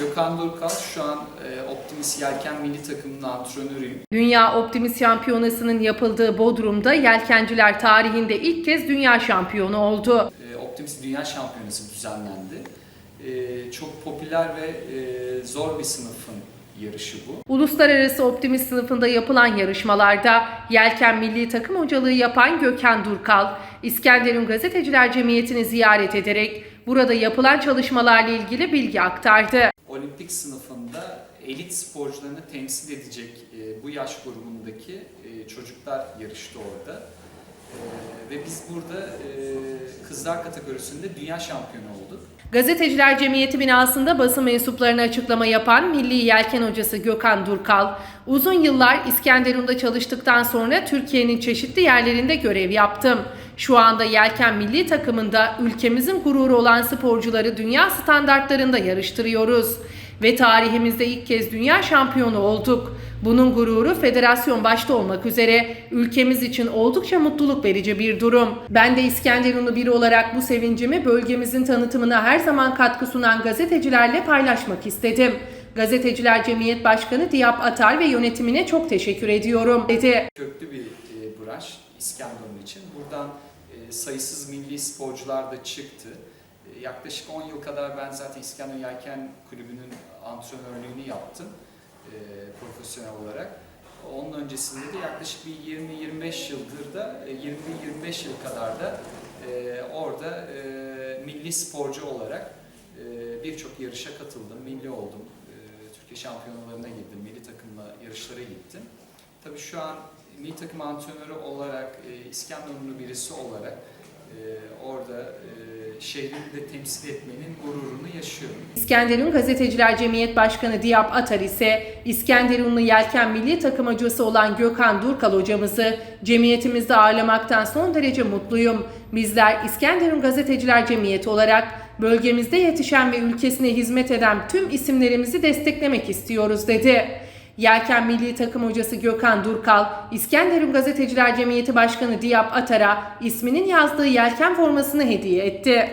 Gökhan Durkal şu an e, Optimis Yelken milli takımının antrenörüyüm. Dünya Optimist Şampiyonası'nın yapıldığı Bodrum'da yelkenciler tarihinde ilk kez dünya şampiyonu oldu. E, Optimis Dünya Şampiyonası düzenlendi. E, çok popüler ve e, zor bir sınıfın yarışı bu. Uluslararası Optimist sınıfında yapılan yarışmalarda Yelken Milli Takım Hocalığı yapan Gökhan Durkal, İskenderun Gazeteciler Cemiyeti'ni ziyaret ederek burada yapılan çalışmalarla ilgili bilgi aktardı. Olimpik sınıfında elit sporcularını temsil edecek e, bu yaş grubundaki e, çocuklar yarıştı orada. E, ve biz burada e, kızlar kategorisinde dünya şampiyonu olduk. Gazeteciler Cemiyeti binasında basın mensuplarına açıklama yapan Milli Yelken Hocası Gökhan Durkal, uzun yıllar İskenderun'da çalıştıktan sonra Türkiye'nin çeşitli yerlerinde görev yaptım. Şu anda Yelken Milli Takımında ülkemizin gururu olan sporcuları dünya standartlarında yarıştırıyoruz. Ve tarihimizde ilk kez dünya şampiyonu olduk. Bunun gururu federasyon başta olmak üzere ülkemiz için oldukça mutluluk verici bir durum. Ben de İskenderunlu biri olarak bu sevincimi bölgemizin tanıtımına her zaman katkı sunan gazetecilerle paylaşmak istedim. Gazeteciler Cemiyet Başkanı Diyap Atar ve yönetimine çok teşekkür ediyorum dedi. köklü bir e, branş İskenderun için. Buradan e, sayısız milli sporcular da çıktı. E, yaklaşık 10 yıl kadar ben zaten İskenderun Yelken Kulübü'nün antrenörlüğünü yaptım e, profesyonel olarak. Onun öncesinde de yaklaşık bir 20-25 yıldır da, e, 20-25 yıl kadar da e, orada e, milli sporcu olarak e, birçok yarışa katıldım, milli. E, Türkiye şampiyonalarına girdim, milli takımla yarışlara gittim. Tabii şu an milli takım antrenörü olarak, e, İskenderunlu birisi olarak e, orada e, şehrini de temsil etmenin gururunu yaşıyorum. İskenderun Gazeteciler Cemiyet Başkanı Diyap Atar ise İskenderunlu Yelken Milli Takım hocası olan Gökhan Durkal hocamızı cemiyetimizde ağırlamaktan son derece mutluyum. Bizler İskenderun Gazeteciler Cemiyeti olarak bölgemizde yetişen ve ülkesine hizmet eden tüm isimlerimizi desteklemek istiyoruz dedi. Yelken Milli Takım Hocası Gökhan Durkal, İskenderun Gazeteciler Cemiyeti Başkanı Diyap Atar'a isminin yazdığı yelken formasını hediye etti.